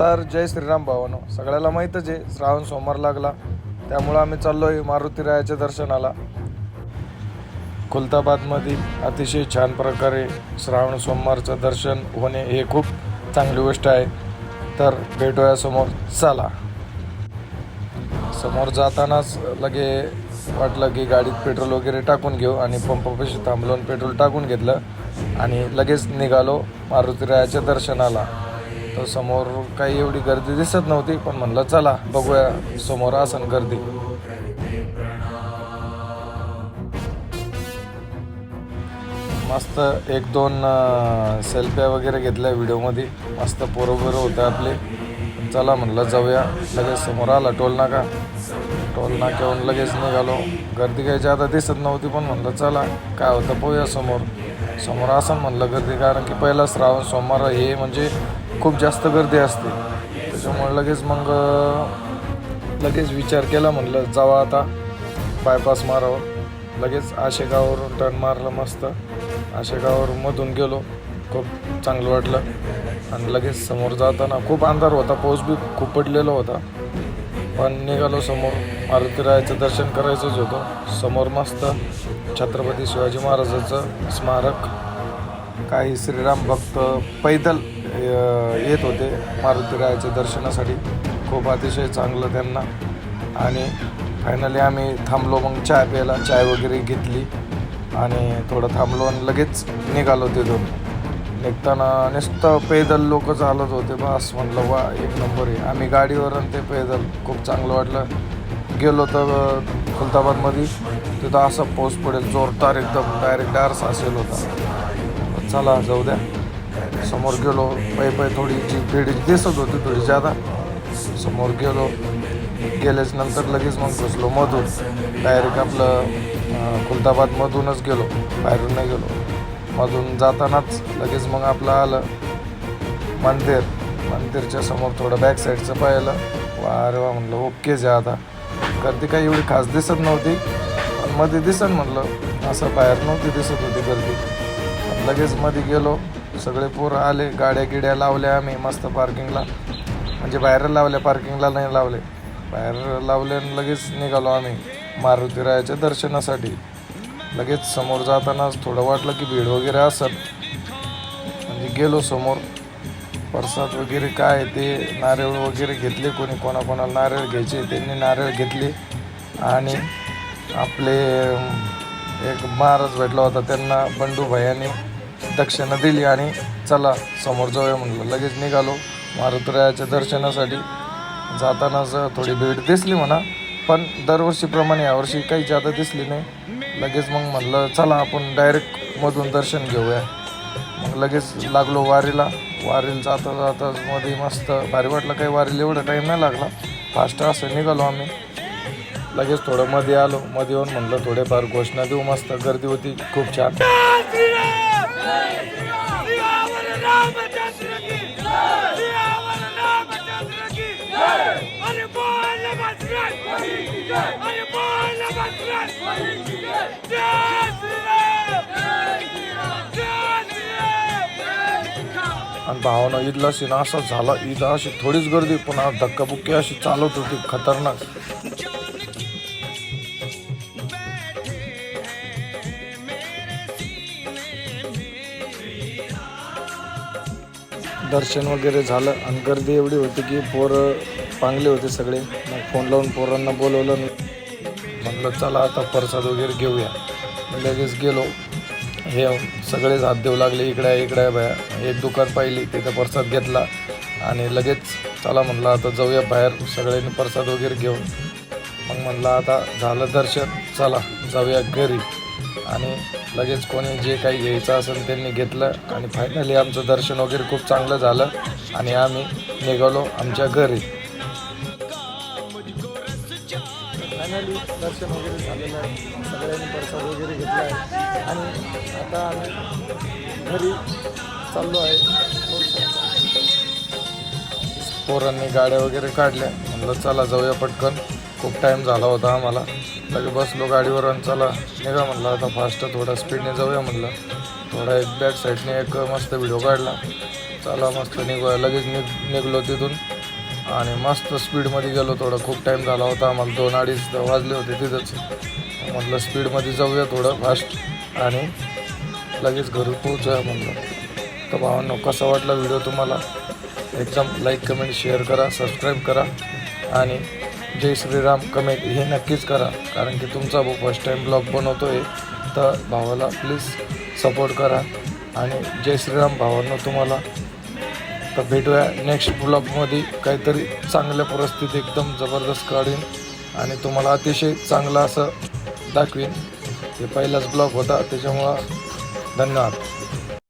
तर जय श्रीराम भावानो. सगळ्याला माहीतच आहे श्रावण सोमवार लागला. त्यामुळं आम्ही चाललो आहे मारुती रायाच्या दर्शनाला. खुलताबादमधील अतिशय छान प्रकारे श्रावण सोमवारचं दर्शन होणे हे खूप चांगली गोष्ट आहे. तर भेटूया समोर चला. समोर जातानाच लगे वाटलं की गाडीत पेट्रोल वगैरे टाकून घेऊ आणि पंपापाशी थांबलो पेट्रोल टाकून घेतलं आणि लगेच निघालो मारुती रायाच्या दर्शनाला. तर समोर काही एवढी गर्दी दिसत नव्हती पण म्हणलं चला बघूया समोर आसन गर्दी. मस्त एक दोन सेल्फ्या वगैरे घेतल्या व्हिडिओमध्ये. मस्त पोरोबर होते आपले. चला म्हणलं जाऊया. लगेच समोर आला टोल नाका. टोल नाक्याहून लगेच निघालो. गर्दी काही जादा दिसत नव्हती पण म्हणलं चला काय होतं पाहूया समोर. समोर असं म्हणलं गर्दी कारण की पहिला श्रावण सोमवार हे म्हणजे खूप जास्त गर्दी असते. त्याच्यामुळे लगेच मग लगेच विचार केला म्हणलं जावा आता बायपास मारावं. लगेच आशेगाववरून टर्न मारलं मस्त. आशेगाववरून मधून गेलो. खूप चांगलं वाटलं. आणि लगेच समोर जाताना खूप अंधार होता. पाऊस बी खूप पडलेला होता. पण निघालो समोर. मारुती रायाचं दर्शन करायचंच होतं. समोर मस्त छत्रपती शिवाजी महाराजाचं स्मारक. काही श्रीराम भक्त पैदल येत होते मारुतीरायाचे दर्शनासाठी. खूप अतिशय चांगलं त्यांना. आणि फायनली आम्ही थांबलो मग चाय प्यायला. चाय वगैरे घेतली. आणि थोडं थांबलो आणि लगेच निघालो तिथून. निघताना नुसतं पैदल लोक चालत होते बस. म्हटलं वा एक नंबर आहे. आम्ही गाडीवर आणि ते पैदल. खूप चांगलं वाटलं. गेलो तर खुलताबादमध्ये. तिथं असा पाऊस पडेल जोरदार एकदम. डायरेक्ट डार्स असेल होता. चला जाऊ द्या. समोर गेलो पै पै थोडी जी भीड दिसत होती थोडी जादा. समोर गेलो गेल्याच नंतर लगेच मग घुसलो मधून. डायरेक्ट आपलं अं, खुलताबादमधूनच गेलो बाहेरून नाही गेलो. मधून जातानाच लगेच मग आपलं आलं मंदिर. मंदिरच्या समोर थोडं बॅक साईडचं पाहिलं. वा अरे वा म्हणलं ओके आहे आता. गर्दी काही एवढी खास दिसत नव्हती. पण मध्ये दिसत म्हणलं. असं बाहेर नव्हती दिसत होती गर्दी. लगेच मध्ये गेलो. सगळे पोरं आले गाड्या गिड्या लावल्या आम्ही मस्त पार्किंगला म्हणजे बाहेर लावल्या पार्किंगला नाही लावले. बाहेर लावले आणि लगेच निघालो आम्ही मारुती रायाच्या दर्शनासाठी. लगेच समोर जातानाच थोडं वाटलं की भीड वगैरे असत म्हणजे गेलो समोर. प्रसाद वगैरे काय आहे ते नारळ वगैरे घेतले कोणी कोणाकोणाला नारळ घ्यायचे त्यांनी नारळ घेतले. आणि आपले एक महाराज भेटला होता त्यांना बंडू भैयाने दक्षिणा दिली आणि चला समोर जाऊया म्हणलं. लगेच निघालो. मारुतरायाच्या दर्शनासाठी जातानाच थोडी भीड दिसली म्हणा पण दरवर्षीप्रमाणे यावर्षी काही जादा दिसली नाही. लगेच मग म्हणलं चला आपण डायरेक्ट मधून दर्शन घेऊया. मग लगेच लागलो वारीला. वारीला जाता जाता मध्ये मस्त भारी वाटलं. काही वारीला एवढा टाईम नाही लागला. फास्ट असं निघालो आम्ही. लगेच थोडं मध्ये आलो. मध्ये येऊन म्हणलं थोडेफार घोषणा देऊ. मस्त गर्दी होती. खूप छान. आणि भावानं ईदला सीन असा झाला ईद अशी थोडीच गर्दी पुन्हा धक्काबुक्की अशी चालत होती खतरनाक. दर्शन वगैरे झालं. आणि गर्दी एवढी होती की पोरं पांगले होते सगळे. मग फोन लावून पोरांना बोलवलं म्हणलं चला आता प्रसाद वगैरे घेऊया. लगेच गेलो. हे सगळेच हात देऊ लागले. इकडे इकडे बाया. एक दुकान पाहिली तिथं प्रसाद घेतला. आणि लगेच चला म्हणलं आता जाऊया बाहेर. सगळ्यांनी प्रसाद वगैरे घेऊन. मग म्हणलं आता झालं दर्शन. चला जाऊया घरी. आणि लगेच कोणी जे काही घ्यायचं असेल त्यांनी घेतलं. आणि फायनली आमचं दर्शन वगैरे खूप चांगलं झालं. आणि आम्ही निघालो आमच्या घरी. फायनली दर्शन वगैरे झालेलं आहे. सगळ्यांनी प्रसाद वगैरे घेतला आहे. आणि आता आम्ही घरी चाललो आहे. पोरांनी गाड्या वगैरे काढल्या. म्हणलं चला जाऊया पटकन. खूप टाईम झाला होता आम्हाला. लगे बसलो गाडीवर आणि चला निघा म्हणलं आता फास्ट थोडा स्पीडने जाऊया म्हणलं. थोडा एक बॅक साईडने एक मस्त व्हिडिओ काढला. चला मस्त निघूया. लगेच निघ निघलो तिथून. आणि मस्त स्पीडमध्ये गेलो थोडं. खूप टाईम झाला होता आम्हाला. दोन अडीच वाजले होते तिथंच. म्हटलं स्पीडमध्ये जाऊया थोडं फास्ट आणि लगेच घरी पोहोचूया म्हणलं. तर भावांनो कसा वाटला व्हिडिओ तुम्हाला? एकदम लाईक कमेंट शेअर करा. सबस्क्राईब करा. आणि जय श्रीराम कमेंट हे नक्कीच करा. कारण की तुमचा भाऊ फर्स्ट टाईम ब्लॉग बनवतो आहे तर भावाला प्लीज सपोर्ट करा. आणि जय श्रीराम भावांना तुम्हाला. तर भेटूया नेक्स्ट ब्लॉगमध्ये काहीतरी चांगल्या परिस्थिती एकदम जबरदस्त काढीन. आणि तुम्हाला अतिशय चांगलं असं दाखवीन. हे पहिलाच ब्लॉग होता त्याच्यामुळं धन्यवाद.